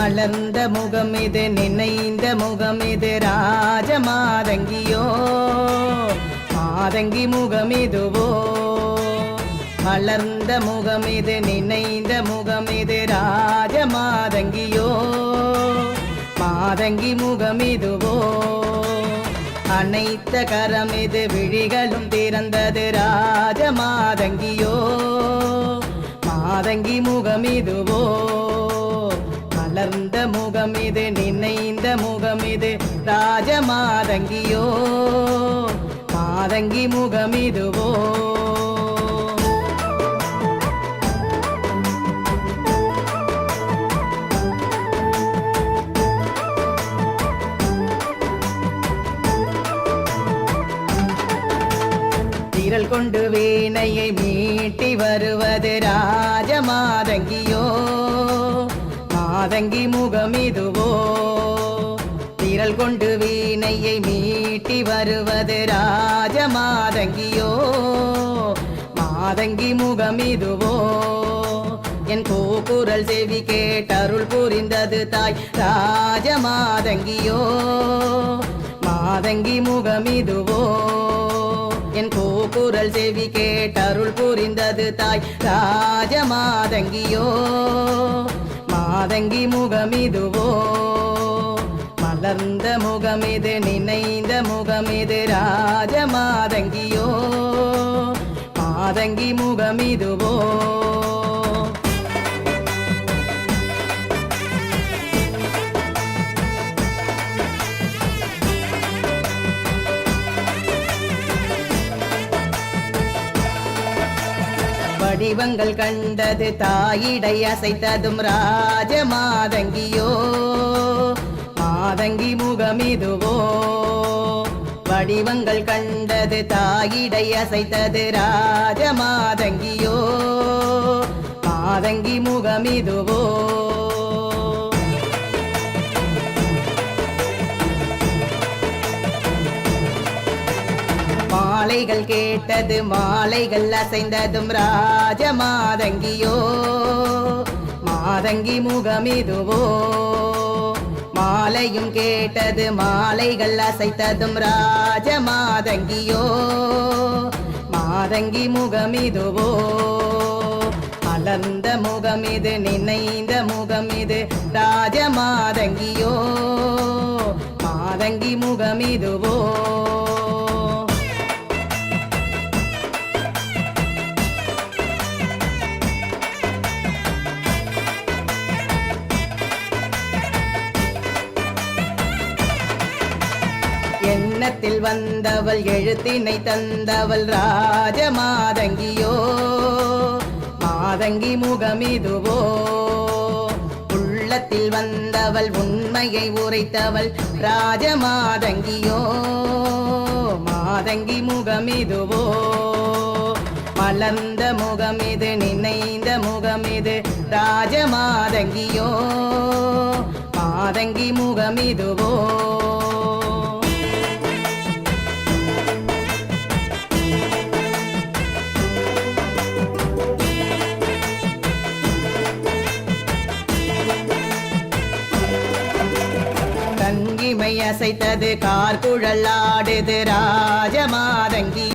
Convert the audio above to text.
மலர்ந்த முகம் இது நினைந்த முகம் இது ராஜ மாதங்கியோ மாதங்கி முகம் இதுவோ மலர்ந்த முகம் இது நினைந்த முகம் இது ராஜ மாதங்கியோ மாதங்கி முகம் இதுவோ அனைத்த கரம் இது விழிகளும் திறந்தது ராஜ மாதங்கியோ மாதங்கி முகம் இதுவோ மலர்ந்த முகம் இது நினைந்த முகம் இது ராஜமாதங்கியோ மாதங்கி முகம் இதுவோ கொண்டு வீணையை மீட்டி வருவது ராஜமாதங்கியோ. மாதங்கி முகம் இதுவோ திரள் கொண்டு வீணையை மீட்டி வருவது ராஜ மாதங்கியோ மாதங்கி முகம் இதுவோ என் கூக்குரல் செவி கேட்டருள் புரிந்தது தாய் ராஜ மாதங்கியோ மாதங்கி முகம் இதுவோ என் கூக்குரல் செவி கேட்டருள் புரிந்தது தாய் ராஜ மாதங்கியோ மாதங்கி முகமிதுவோ? மலர்ந்த முகமிது நினைந்த முகமிது ராஜ மாதங்கியோ? மாதங்கி முகமிதுவோ? வடிவங்கள் கண்டது தாயிடை அசைத்ததும் ராஜ மாதங்கியோ மாதங்கி முகமிதுவோ? வடிவங்கள் கண்டது தாயிடை அசைத்தது ராஜ மாதங்கியோ மாதங்கி முகமிதுவோ? மாலைகள் கேட்டது மாலைகள் அசைந்ததும் ராஜ மாதங்கியோ மாதங்கி முகமிதுவோ மாலையும் கேட்டது மாலைகள் அசைத்ததும் ராஜ மாதங்கியோ மாதங்கி முகமிதுவோ மலர்ந்த முகமிது நினைந்த முகமிது ராஜ மாதங்கியோ மாதங்கி முகமிதுவோ வந்தவள் எழுத்தினை தந்தவள் ராஜ மாதங்கியோ மாதங்கி முகமிதுவோ. உள்ளத்தில் வந்தவள் உண்மையை உரைத்தவள் ராஜ மாதங்கியோ மாதங்கி முகமிதுவோ. மலர்ந்த முகமிது நினைந்த முகமிது ராஜ மாதங்கியோ மாதங்கி முகமிதுவோ. அசைத்தது கார்குழல் ஆடுது ராஜமாதங்கி